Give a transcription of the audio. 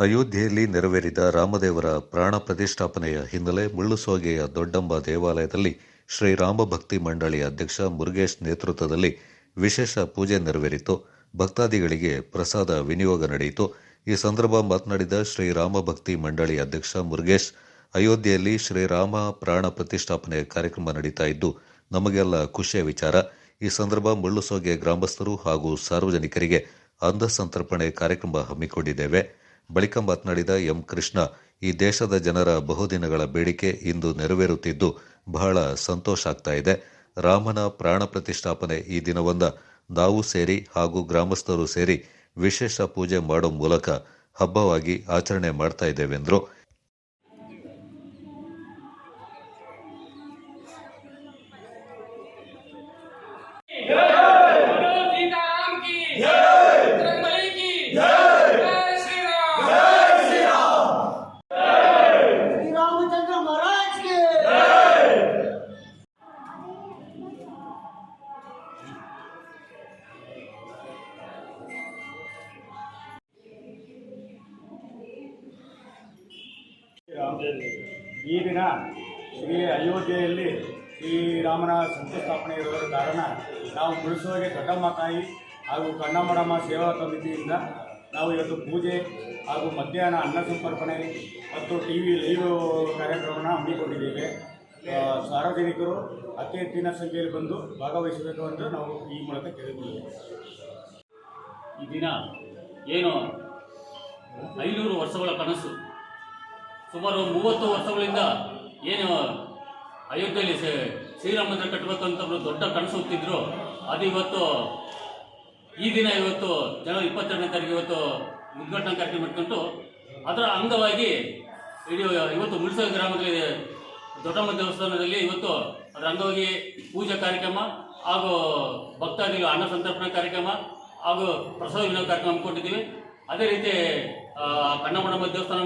ಅಯೋಧ್ಯೆಯಲ್ಲಿ ನೆರವೇರಿದ ರಾಮದೇವರ ಪ್ರಾಣ ಪ್ರತಿಷ್ಠಾಪನೆಯ ಹಿನ್ನೆಲೆ ಮುಳ್ಳುಸೋಗೆಯ ದೊಡ್ಡಂಬ ದೇವಾಲಯದಲ್ಲಿ ಶ್ರೀರಾಮ ಭಕ್ತಿ ಮಂಡಳಿ ಅಧ್ಯಕ್ಷ ಮುರುಗೇಶ್ ನೇತೃತ್ವದಲ್ಲಿ ವಿಶೇಷ ಪೂಜೆ ನೆರವೇರಿತು. ಭಕ್ತಾದಿಗಳಿಗೆ ಪ್ರಸಾದ ವಿನಿಯೋಗ ನಡೆಯಿತು. ಈ ಸಂದರ್ಭ ಮಾತನಾಡಿದ ಶ್ರೀರಾಮ ಭಕ್ತಿ ಮಂಡಳಿ ಅಧ್ಯಕ್ಷ ಮುರುಗೇಶ್, ಅಯೋಧ್ಯೆಯಲ್ಲಿ ಶ್ರೀರಾಮ ಪ್ರಾಣ ಪ್ರತಿಷ್ಠಾಪನೆ ಕಾರ್ಯಕ್ರಮ ನಡೀತಾ ಇದ್ದು ನಮಗೆಲ್ಲ ಖುಷಿಯ ವಿಚಾರ. ಈ ಸಂದರ್ಭ ಮುಳ್ಳುಸೋಗೆ ಗ್ರಾಮಸ್ಥರು ಹಾಗೂ ಸಾರ್ವಜನಿಕರಿಗೆ ಅಂಧ ಸಂತರ್ಪಣೆ ಕಾರ್ಯಕ್ರಮ ಹಮ್ಮಿಕೊಂಡಿದ್ದೇವೆ. ಬಳಿಕ ಮಾತನಾಡಿದ ಎಂ ಕೃಷ್ಣ, ಈ ದೇಶದ ಜನರ ಬಹುದಿನಗಳ ಬೇಡಿಕೆ ಇಂದು ನೆರವೇರುತ್ತಿದ್ದು ಬಹಳ ಸಂತೋಷ ಆಗ್ತಾ ಇದೆ. ರಾಮನ ಪ್ರಾಣ ಪ್ರತಿಷ್ಠಾಪನೆ ಈ ದಿನವೊಂದ. ನಾವು ಸೇರಿ ಹಾಗೂ ಗ್ರಾಮಸ್ಥರು ಸೇರಿ ವಿಶೇಷ ಪೂಜೆ ಮಾಡೋ ಮೂಲಕ ಹಬ್ಬವಾಗಿ ಆಚರಣೆ ಮಾಡ್ತಾ ಇದ್ದೇವೆಂದರು. ಈ ದಿನ ಶ್ರೀ ಅಯೋಧ್ಯೆಯಲ್ಲಿ ಶ್ರೀರಾಮನ ಶಂಕುಸ್ಥಾಪನೆ ಇರುವ ಕಾರಣ ನಾವು ಮುಳಿಸುವಾಗೆ ದೊಡ್ಡಮ್ಮ ತಾಯಿ ಹಾಗೂ ಕಣ್ಣಮ್ಮಡಮ್ಮ ಸೇವಾ ಸಮಿತಿಯಿಂದ ನಾವು ಇವತ್ತು ಪೂಜೆ ಹಾಗೂ ಮಧ್ಯಾಹ್ನ ಅನ್ನ ಸಂಪರ್ಪಣೆ ಮತ್ತು ಟಿ ವಿ ಲೈವ್ ಕಾರ್ಯಕ್ರಮನ ಹಮ್ಮಿಕೊಂಡಿದ್ದೇವೆ. ಸಾರ್ವಜನಿಕರು ಅತಿ ಹೆಚ್ಚಿನ ಸಂಖ್ಯೆಯಲ್ಲಿ ಬಂದು ಭಾಗವಹಿಸಬೇಕು ಅಂತ ನಾವು ಈ ಮೂಲಕ ಕೇಳಿಕೊಂಡಿದ್ದೇವೆ ಈ ದಿನ ಏನು ಐನೂರು ವರ್ಷಗಳ ಕನಸು. ಸುಮಾರು ಮೂವತ್ತು ವರ್ಷಗಳಿಂದ ಏನು ಅಯೋಧ್ಯೆಯಲ್ಲಿ ಶ್ರೀ- ಶ್ರೀರಾಮ ಮಂದಿರ ಕಟ್ಟಬೇಕಂತ ದೊಡ್ಡ ಕನಸು ಹೊತ್ತಿದ್ರು ಅದು ಇವತ್ತು ಈ ದಿನ ಇವತ್ತು ಜನವರಿ ಇಪ್ಪತ್ತೆರಡನೇ ತಾರೀಕು ಇವತ್ತು ಉದ್ಘಾಟನಾ ಕಾರ್ಯಕ್ರಮ ಇಟ್ಕೊಂಡು ಅದರ ಅಂಗವಾಗಿ ಇಡೀ ಇವತ್ತು ಮುಳ್ಸೋ ಗ್ರಾಮದಲ್ಲಿ ದೊಡ್ಡಮ್ಮ ದೇವಸ್ಥಾನದಲ್ಲಿ ಇವತ್ತು ಅದರ ಅಂಗವಾಗಿ ಪೂಜಾ ಕಾರ್ಯಕ್ರಮ ಹಾಗೂ ಭಕ್ತಾದಿಗಳು ಅನ್ನ ಸಂತರ್ಪಣಾ ಕಾರ್ಯಕ್ರಮ ಹಾಗೂ ಪ್ರಸಾದ ವಿನಿಯೋಗ ಕಾರ್ಯಕ್ರಮ ಹಮ್ಮಿಕೊಂಡಿದ್ದೀವಿ. ಅದೇ ರೀತಿ ಕಣ್ಣಮ್ಮ ದೇವಸ್ಥಾನ